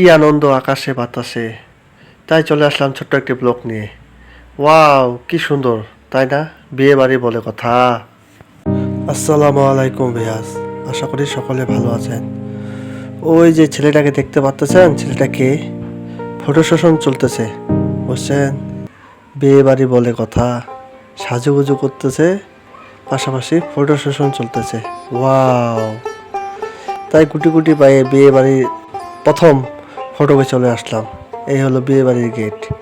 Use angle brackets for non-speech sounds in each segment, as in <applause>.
কি আনন্দ আকাশে, বাতাসে। তাই চলে আসলাম ছোট্ট একটি ব্লক নিয়ে। ওয়াও, কি সুন্দর, তাই না? বিয়ে বাড়ি বলে কথা। আসসালামু আলাইকুম ভিয়াস, আশা করি সকলে ভালো আছেন। ওই যে ছেলেটাকে দেখতে পাচ্ছেন ছেলেটাকে ফটো সেশন চলতেছে, বুঝছেন? বিয়ে বাড়ি বলে কথা, সাজুগুজু করতেছে, পাশাপাশি ফটো সেশন চলতেছে। ওয়াও। তাই গুটি গুটি পায়ে বিয়ে বাড়ির প্রথম ফটোকে চলে আসলাম। এই হলো বিয়ে বাড়ির গেট।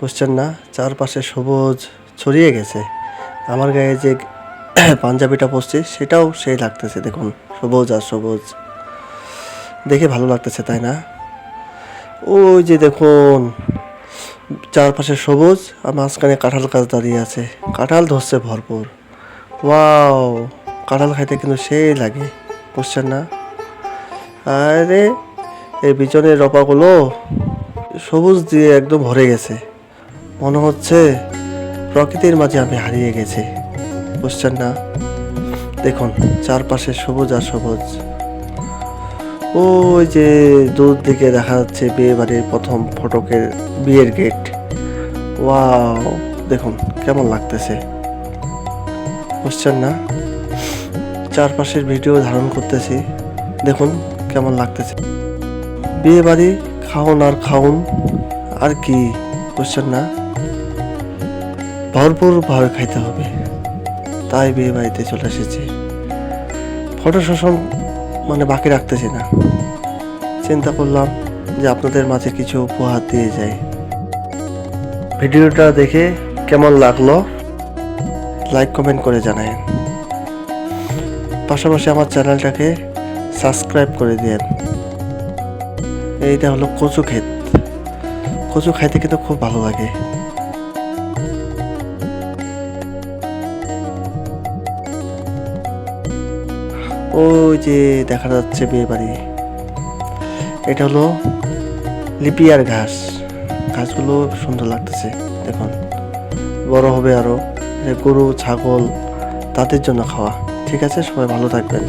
বুঝছেন না, চারপাশে সবুজ ছড়িয়ে গেছে। আমার গায়ে যে <coughs> পাঞ্জাবিটা পরছি, সেটাও সেই লাগতেছে, দেখুন, সবুজ আর সবুজ। দেখে ভালো লাগতেছে, তাই না? ওই যে দেখুন, চারপাশে সবুজ আর মাঝখানে কাঁঠাল গাছ দাঁড়িয়ে আছে। কাঁঠাল ধরছে ভরপুর। ওয়াও, কাঁঠাল খাইতে কিন্তু সেই লাগে, বুঝছেন না? আরে এই পিছনের রপাগুলো সবুজ দিয়ে একদম ভরে গেছে। মনে হচ্ছে প্রকৃতির মাঝে আমি হারিয়ে গেছি। বুঝছেন না? দেখুন, চারপাশে সবুজ আর সবুজ। ওই যে দূর দিকে দেখা যাচ্ছে বিয়ে বাড়ির প্রথম ফটকের বিয়ের গেট। ওয়াও, দেখুন, কেমন লাগতেছে। বুঝছেন না? চারপাশের ভিডিও ধারণ করতেছি। দেখুন, কেমন লাগতেছে। বিয়ে বাড়ি খাওন আর খাওন আর কি বুঝছেন না? ভরপুর ভাবে খাইতে হবে। তাই বিয়ে বাড়িতে চলে এসেছি। ফটো সেশন মানে বাকি রাখতেছি না। চিন্তা করলাম যে আপনাদের মাঝে কিছু উপহার দিয়ে যাই। ভিডিওটা দেখে কেমন লাগল? লাইক, কমেন্ট করে জানায়েন। পাশাপাশি আমার চ্যানেলটাকে সাবস্ক্রাইব করে দিন এইটা হলো কচু ক্ষেত। কচু খাইতে কিন্তু খুব ভালো লাগে। ওই যে দেখা যাচ্ছে বিয়ে বাড়ি। এটা হলো লিপিয়ার ঘাস। ঘাসগুলো সুন্দর লাগতেছে, দেখুন। বড় হবে আরও। গরু, ছাগল, তাদের জন্য খাওয়া। ঠিক আছে, সবাই ভালো থাকবেন।